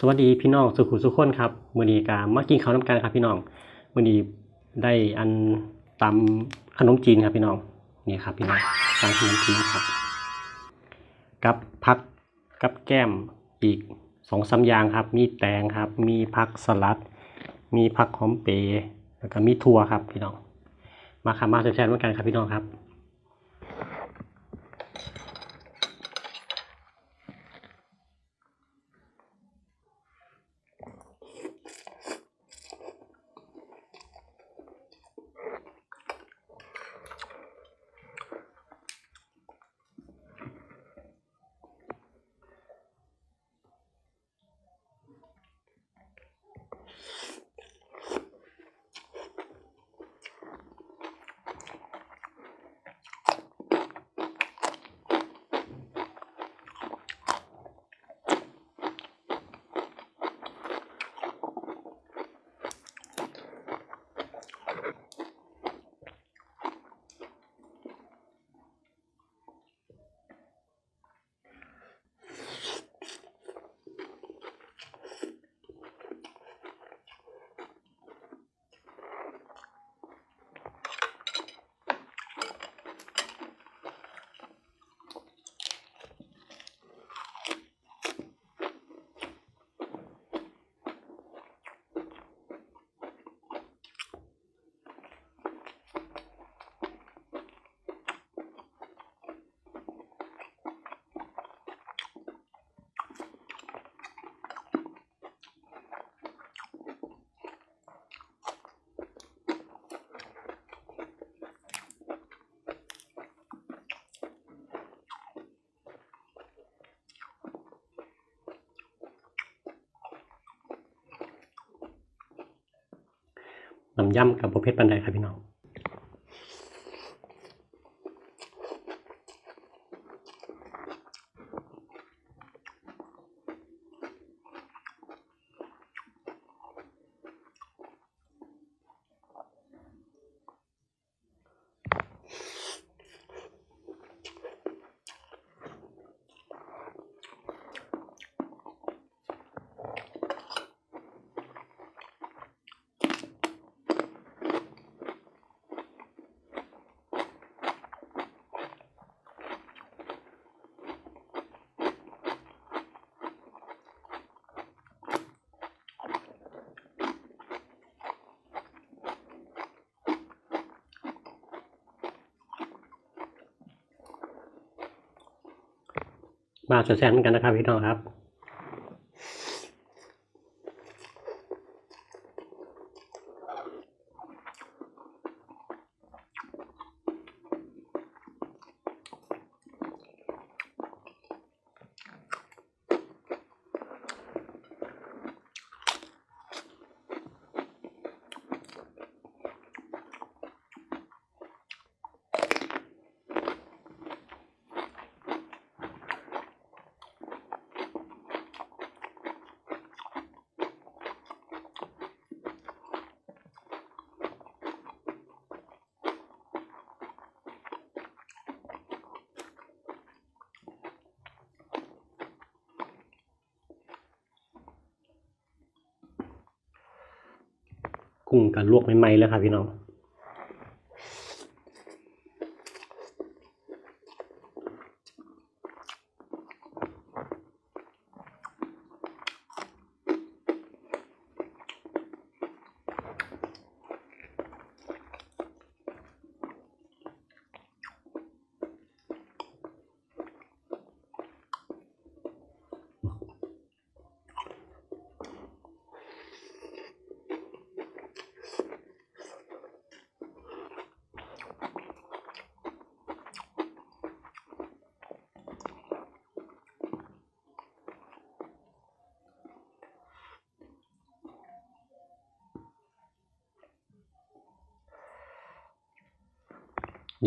สวัสดีพี่น้องสุขุสุขคนครับมื้อนี้ก็มากินข้าวน้ำกันครับพี่น้องมื้อนี้ได้อันตำขนมจีนครับพี่น้องนี่ครับพี่น้องตำขนมจีนครับ กับผักกับแก้มอีกสองสามอย่างครับ มีแตงครับ มีผักสลัด มีผักหอมเปรย์แล้วก็มีถั่วครับพี่น้อง มาครับมาแซ่บๆด้วยกันครับพี่น้องครับำย่ำกับประเภทปันไดครับพี่น้อง มาแซ่บๆเหมือนกันนะครับพี่น้องครับ กุ้งกับลวกใหม่ๆแล้วครับพี่น้อง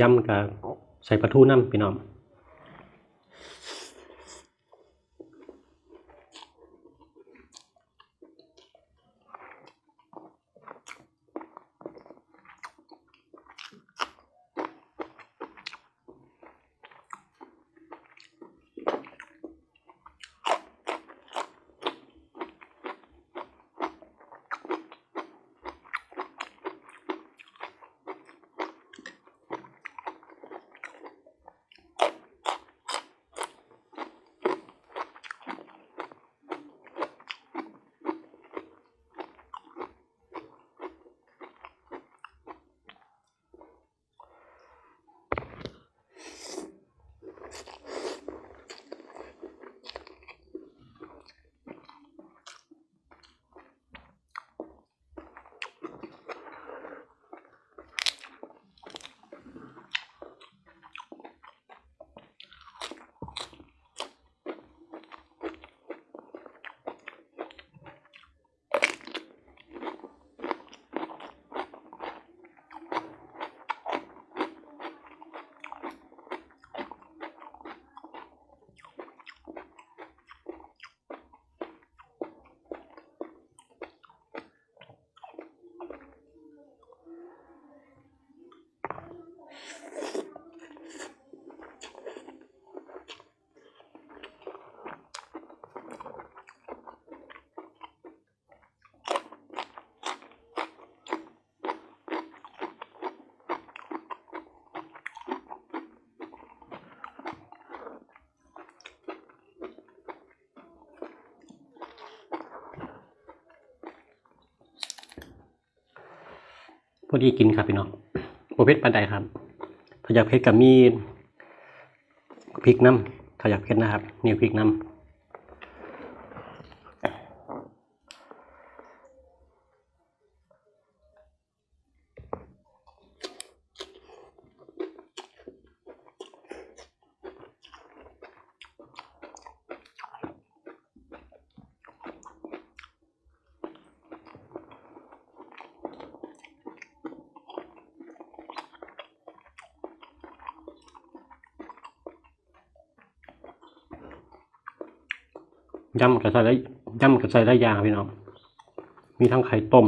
ยำกับใส่ปลาทูน้ำพี่น้อง อ พอดีกินครับพี่น้องโปรเภทปันใดครับ ถ้าอยากเพชรกับมีพริกน้ำถ้าอยากเพชรนะครับนี่พริกน้ำ ย่ำกับใส่ได้ย่ำกับใส่ได้ยางพี่น้อง มีทั้งไข่ต้ม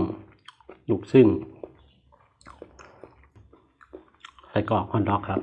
ลูกซึ่งไข่กรอกฮอนด็อกครับ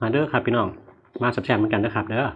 มาเด้อครับพี่น้อง มาสับแซมเหมือนกันนะครับเด้อ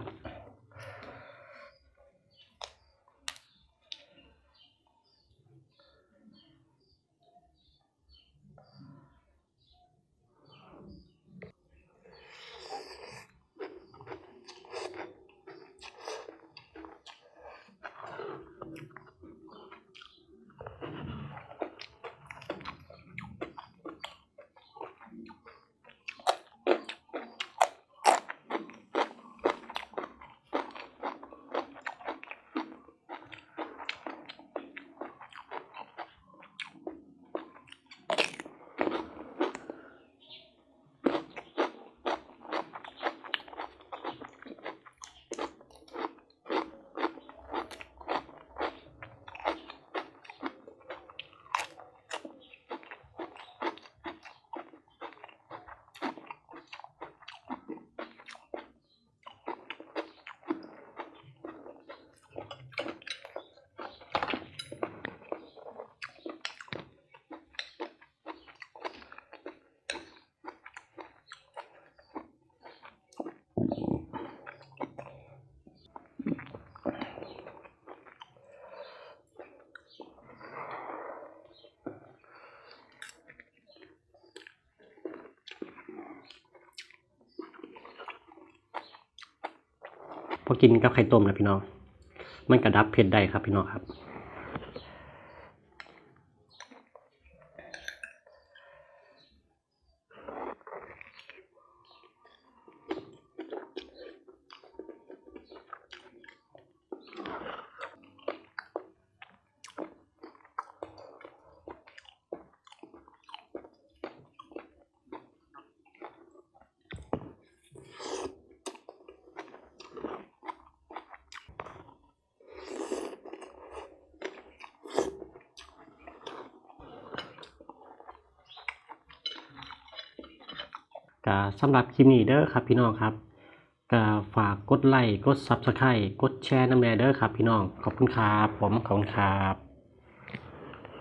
พอกินกับไข่ต้มนะพี่น้อง มันกระดับเผ็ดได้ครับพี่น้องครับ ก็สำหรับคลิปนี้เด้อครับพี่น้องครับก็ฝากกดไลค์กดซับสไครต์กดแชร์น้ำแน่เด้อครับพี่น้องขอบคุณครับผมขอบคุณครับ